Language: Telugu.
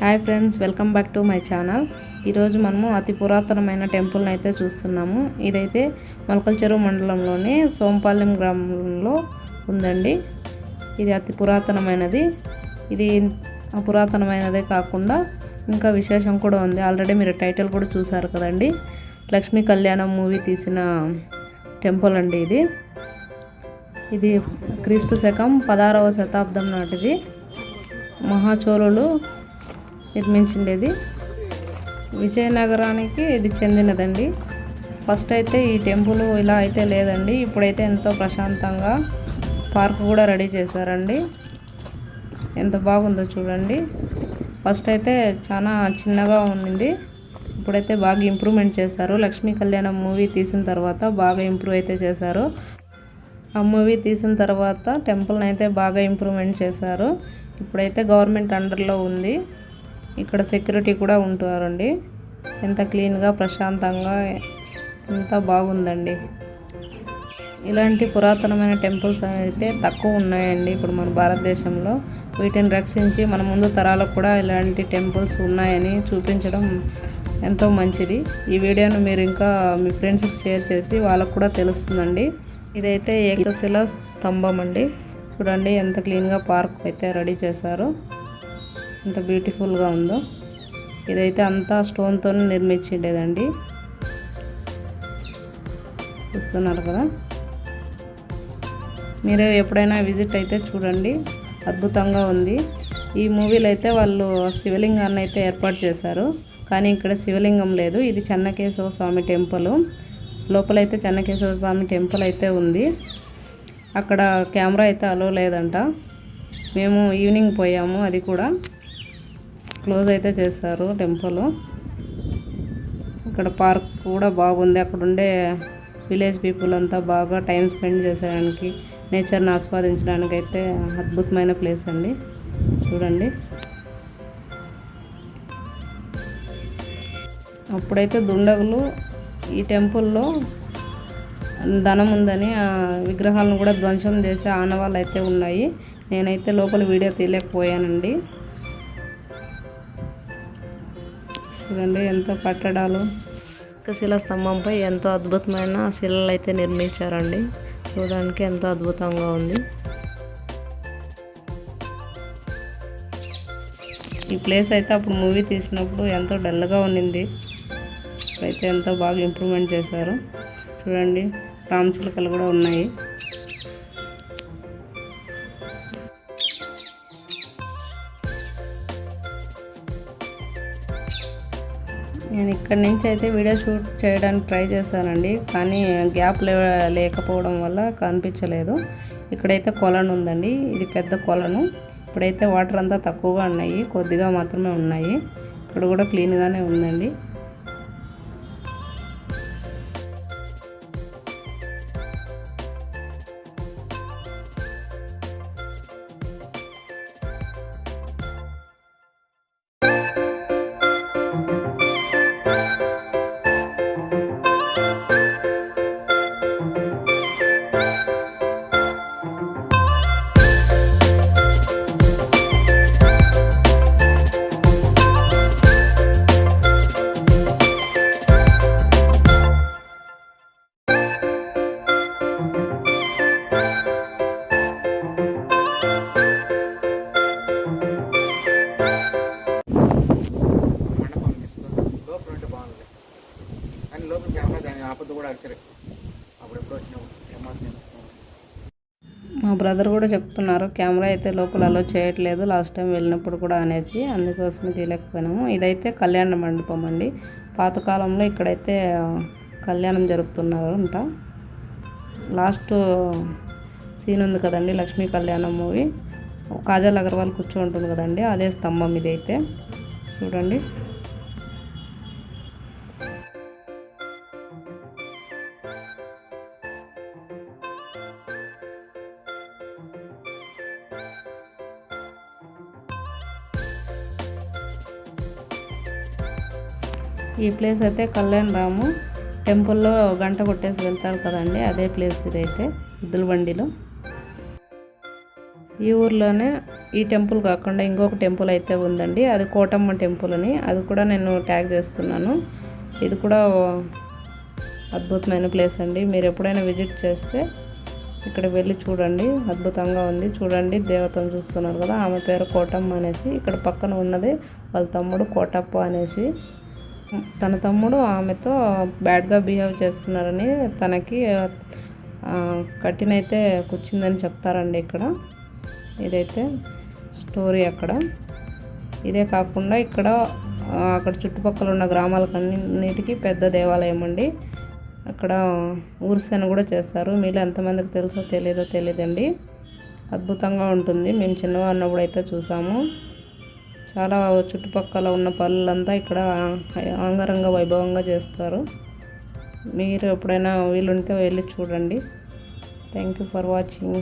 Hi friends welcome back to my channel. ఈరోజు మనము అతి పురాతనమైన టెంపుల్ని అయితే చూస్తున్నాము. ఇదైతే మొలకల మండలంలోని సోంపాలెం గ్రామంలో ఉందండి. ఇది అతి పురాతనమైనది. ఇది పురాతనమైనదే కాకుండా ఇంకా విశేషం కూడా ఉంది. ఆల్రెడీ మీరు టైటిల్ కూడా చూసారు కదండి. లక్ష్మీ కళ్యాణం మూవీ తీసిన టెంపుల్ అండి ఇది. ఇది క్రీస్తు శకం పదహారవ శతాబ్దం నాటిది. మహాచోళులు నిర్మించిండేది. విజయనగరానికి ఇది చెందినదండి. ఫస్ట్ అయితే ఈ టెంపుల్ ఇలా అయితే లేదండి. ఇప్పుడైతే ఎంతో ప్రశాంతంగా పార్క్ కూడా రెడీ చేశారండి. ఎంత బాగుందో చూడండి. ఫస్ట్ అయితే చాలా చిన్నగా ఉండింది ఇప్పుడైతే బాగా ఇంప్రూవ్మెంట్ చేశారు. లక్ష్మీ కళ్యాణం మూవీ తీసిన తర్వాత బాగా ఇంప్రూవ్ అయితే చేశారు. ఆ మూవీ తీసిన తర్వాత టెంపుల్ని అయితే బాగా ఇంప్రూవ్మెంట్ చేశారు. ఇప్పుడైతే గవర్నమెంట్ అండర్లో ఉంది. ఇక్కడ సెక్యూరిటీ కూడా ఉంటారండి. ఎంత క్లీన్గా ప్రశాంతంగా ఎంత బాగుందండి. ఇలాంటి పురాతనమైన టెంపుల్స్ అయితే తక్కువ ఉన్నాయండి ఇప్పుడు మన భారతదేశంలో. వీటిని రక్షించి మన ముందు తరాలకు కూడా ఇలాంటి టెంపుల్స్ ఉన్నాయని చూపించడం ఎంతో మంచిది. ఈ వీడియోను మీరు ఇంకా మీ ఫ్రెండ్స్కి షేర్ చేసి వాళ్ళకు కూడా తెలుస్తుందండి. ఇదైతే ఏకశిల స్తంభం అండి. చూడండి ఎంత క్లీన్గా పార్క్ అయితే రెడీ చేశారు. ఎంత బ్యూటిఫుల్గా ఉందో. ఇదైతే అంతా స్టోన్తో నిర్మించిండేదండి. చూస్తున్నారు కదా? మీరు ఎప్పుడైనా విజిట్ అయితే చూడండి. అద్భుతంగా ఉంది. ఈ మూవీలో అయితే వాళ్ళు శివలింగాన్ని అయితే ఏర్పాటు చేశారు. కానీ ఇక్కడ శివలింగం లేదు. ఇది చెన్నకేశవ స్వామి టెంపుల్. లోపలైతే చెన్నకేశవ స్వామి టెంపుల్ అయితే ఉంది. అక్కడ కెమెరా అయితే అలో లేదంట. మేము ఈవినింగ్ పోయాము అది కూడా. క్లోజ్ అయితే చేశారు టెంపుల్. ఇక్కడ పార్క్ కూడా బాగుంది. అక్కడ ఉండే విలేజ్ పీపుల్ అంతా బాగా టైం స్పెండ్ చేసేయడానికి నేచర్ని ఆస్వాదించడానికి అయితే అద్భుతమైన ప్లేస్ అండి. చూడండి. అప్పుడైతే దుండగులు ఈ టెంపుల్లో ధనం ఉందని ఆ విగ్రహాలను కూడా ధ్వంసం చేసే ఆనవాళ్ళు అయితే ఉన్నాయి. నేనైతే లోపల వీడియో తీయలేకపోయానండి. చూడండి ఎంతో కట్టడాలు. శిల స్తంభంపై ఎంతో అద్భుతమైన శిలలు అయితే నిర్మించారండి. చూడడానికి ఎంతో అద్భుతంగా ఉంది. ఈ ప్లేస్ అయితే అప్పుడు మూవీ తీసినప్పుడు ఎంతో డల్గా ఉన్నింది. ఇప్పుడైతే ఎంతో బాగా ఇంప్రూవ్మెంట్ చేశారు. చూడండి రామచిలుకలు కూడా ఉన్నాయి. నేను ఇక్కడి నుంచి అయితే వీడియో షూట్ చేయడానికి ట్రై చేశానండి కానీ గ్యాప్ లే లేకపోవడం వల్ల కనిపించలేదు. ఇక్కడైతే కొలను ఉందండి ఇది పెద్ద కొలను. ఇప్పుడైతే వాటర్ అంతా తక్కువగా ఉన్నాయి కొద్దిగా మాత్రమే ఉన్నాయి. ఇక్కడ కూడా క్లీన్గానే ఉందండి. లోపల కెమెరా దాని ఆపద కూడా అడిచారు అప్పుడు ఎప్పుడు వచ్చినప్పుడు మా బ్రదర్ కూడా చెప్తున్నారు కెమెరా అయితే లోపల అలో చేయట్లేదు లాస్ట్ టైం వెళ్ళినప్పుడు కూడా అనేసి అందుకోసమే తీయలేకపోయినాము. ఇదైతే కళ్యాణ మండపం అండి. పాతకాలంలో ఇక్కడైతే కళ్యాణం జరుపుతున్నారు అంట లాస్ట్ సీన్ ఉంది కదండి లక్ష్మీ కళ్యాణం మూవీ. కాజల్ అగర్వాల్ కూర్చో ఉంటుంది కదండి అదే స్తంభం ఇదైతే. చూడండి. ఈ ప్లేస్ అయితే కళ్యాణ్ రాము టెంపుల్లో గంట కొట్టేసి వెళ్తారు కదండి అదే ప్లేస్ ఇదైతే ఎద్దుల బండిలో ఈ ఊర్లోనే ఈ టెంపుల్ కాకుండా ఇంకొక టెంపుల్ అయితే ఉందండి అది కోటమ్మ టెంపుల్ అని అది కూడా నేను ట్యాగ్ చేస్తున్నాను. ఇది కూడా అద్భుతమైన ప్లేస్ అండి మీరు ఎప్పుడైనా విజిట్ చేస్తే ఇక్కడ వెళ్ళి చూడండి అద్భుతంగా ఉంది. చూడండి దేవతను చూస్తున్నారు కదా ఆమె పేరు కోటమ్మ అనేసి ఇక్కడ పక్కన ఉన్నది వాళ్ళ తమ్ముడు కోటప్ప అనేసి. తన తమ్ముడు ఆమెతో బ్యాడ్గా బిహేవ్ చేస్తున్నారని తనకి కట్టినైతే కూర్చుందని చెప్తారండి ఇక్కడ. ఇదైతే స్టోరీ అక్కడ. ఇదే కాకుండా ఇక్కడ అక్కడ చుట్టుపక్కల ఉన్న గ్రామాలకన్నిటికీ పెద్ద దేవాలయం అండి. అక్కడ ఊరిసేన కూడా చేస్తారు. మీలో ఎంతమందికి తెలుసో తెలియదో తెలియదండి అద్భుతంగా ఉంటుంది. మేము చిన్నగా ఉన్నప్పుడు అయితే చూసాము. చాలా చుట్టుపక్కల ఉన్న పనులంతా ఇక్కడ అంగరంగ వైభవంగా చేస్తారు. మీరు ఎప్పుడైనా వీలుంటే వెళ్ళి చూడండి. Thank you for watching